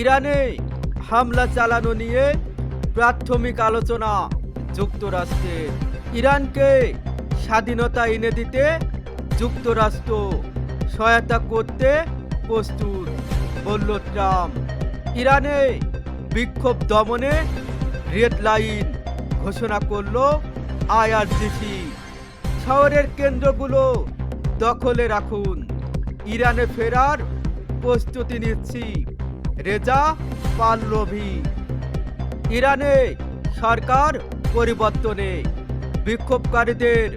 ইরানে হামলা চালানো নিয়ে প্রাথমিক আলোচনা। যুক্তরাষ্ট্রে ইরানকে স্বাধীনতা এনে দিতে যুক্তরাষ্ট্র সহায়তা করতে প্রস্তুত, বলল ট্রাম্প। ইরানে বিক্ষোভ দমনে রেড লাইন ঘোষণা করল আইআরজিসি শহরের কেন্দ্রগুলো দখলে রাখুন। ইরানে ফেরার প্রস্তুতি নিচ্ছি। রেজা পাল্লভি ইরানে সরকার পরিবর্তনে বিক্ষোভকারীদের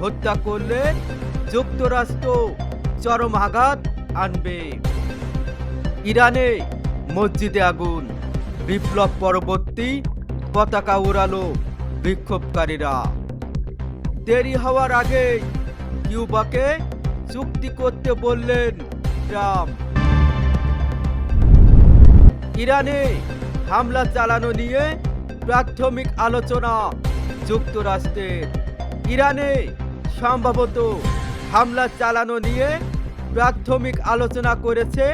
হত্যা করলে যুক্তরাষ্ট্র চরম আঘাত আনবে। ইরানে মসজিদে আগুন, বিপ্লব পরবর্তী পতাকা উড়ালো বিক্ষোভকারীরা। দেরি হওয়ার আগে কিউবাকে চুক্তি করতে বললেন ট্রাম্প। ইরানে হামলা চালানো নিয়ে প্রাথমিক আলোচনা যুক্তরাষ্ট্রের। ইরানে সম্ভবত হামলা চালানো নিয়ে প্রাথমিক আলোচনা করেছে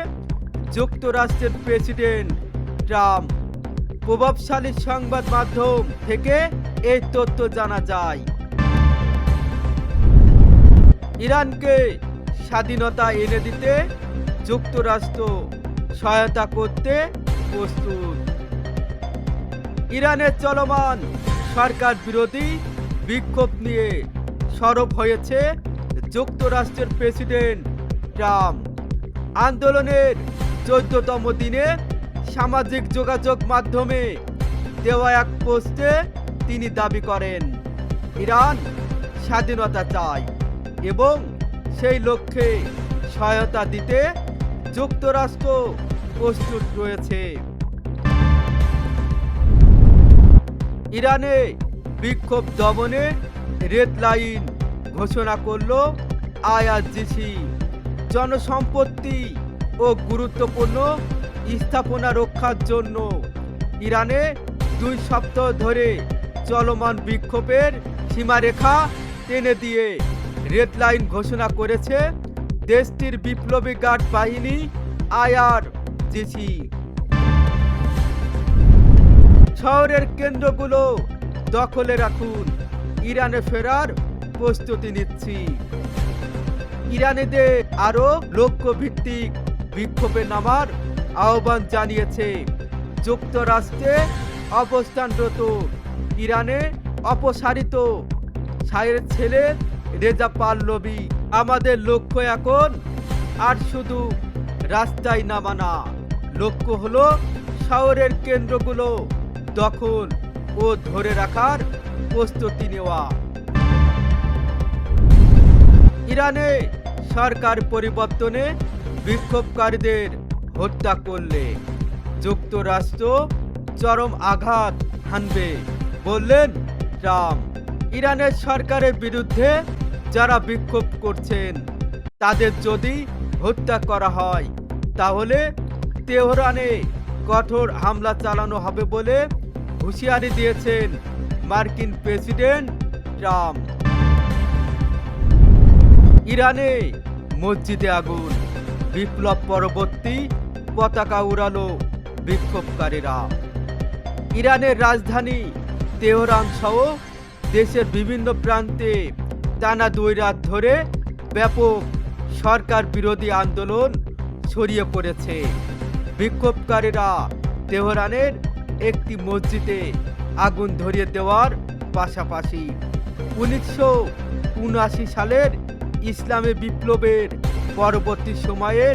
যুক্তরাষ্ট্রের প্রেসিডেন্ট ট্রাম্প। প্রভাবশালী সংবাদ মাধ্যম থেকে এই তথ্য জানা যায়। ইরানকে স্বাধীনতা এনে দিতে যুক্তরাষ্ট্র সহায়তা করতে প্রস্তুত ইরানের চলমান সরকার বিরোধী বিক্ষোভ নিয়ে সরব হয়েছে যুক্তরাষ্ট্রের প্রেসিডেন্ট ট্রাম্প। আন্দোলনের চোদ্দতম দিনে সামাজিক যোগাযোগ মাধ্যমে দেওয়া এক পোস্টে তিনি দাবি করেন, ইরান স্বাধীনতা চায় এবং সেই লক্ষ্যে সহায়তা দিতে যুক্তরাষ্ট্র প্রস্তুত রয়েছে। ইরানে বিক্ষোভ দমনে রেড লাইন ঘোষণা করল আইআরজিসি। জনসম্পত্তি ও গুরুত্বপূর্ণ স্থাপনা রক্ষার জন্য ইরানে দুই সপ্তাহ ধরে চলমান বিক্ষোভের সীমারেখা টেনে দিয়ে রেড লাইন ঘোষণা করেছে দেশটির বিপ্লবী গার্ড বাহিনী আইআর। জিসি শহরের কেন্দ্রগুলো দখলে রাখুন। ইরানে ফেরার প্রস্তুতি নিচ্ছি। ইরানিদের আরও লক্ষ্য ভিত্তিক বিক্ষোভে নামার আহ্বান জানিয়েছে যুক্তরাষ্ট্রে অবস্থানরত ইরানে অপসারিত সায়ের ছেলে রেজা পাল্লবী। আমাদের লক্ষ্য এখন আর শুধু রাস্তায় নামানা। লক্ষ্য হলো শহরের কেন্দ্রগুলো দখল ও ধরে রাখার প্রস্তুতি নেওয়া। ইরানে সরকার পরিবর্তনে বিক্ষোভকারীদের হত্যা করলে যুক্তরাষ্ট্র চরম আঘাত হানবে বললেন ট্রাম্প। ইরানের সরকারের বিরুদ্ধে যারা বিক্ষোভ করছেন, তাদের যদি হত্যা করা হয়, তাহলে তেহরানে কঠোর হামলা চালানো হবে বলে হুঁশিয়ারি দিয়েছেন মার্কিন প্রেসিডেন্ট ট্রাম্প। ইরানে মসজিদে আগুন, বিপ্লব পরবর্তী পতাকা উড়ালো বিক্ষোভকারীরা। ইরানের রাজধানী তেহরান সহ দেশের বিভিন্ন প্রান্তে টানা দুই রাত ধরে ব্যাপক সরকার বিরোধী আন্দোলন ছড়িয়ে পড়েছে। বিক্ষোভকারীরা তেহরানের একটি মসজিদে আগুন ধরিয়ে দেওয়ার পাশাপাশি উনিশশো উনআশি সালের ইসলামী বিপ্লবের পরবর্তী সময়ের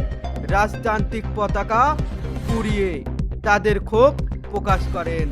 রাজতান্ত্রিক পতাকা পুড়িয়ে তাদের ক্ষোভ প্রকাশ করেন।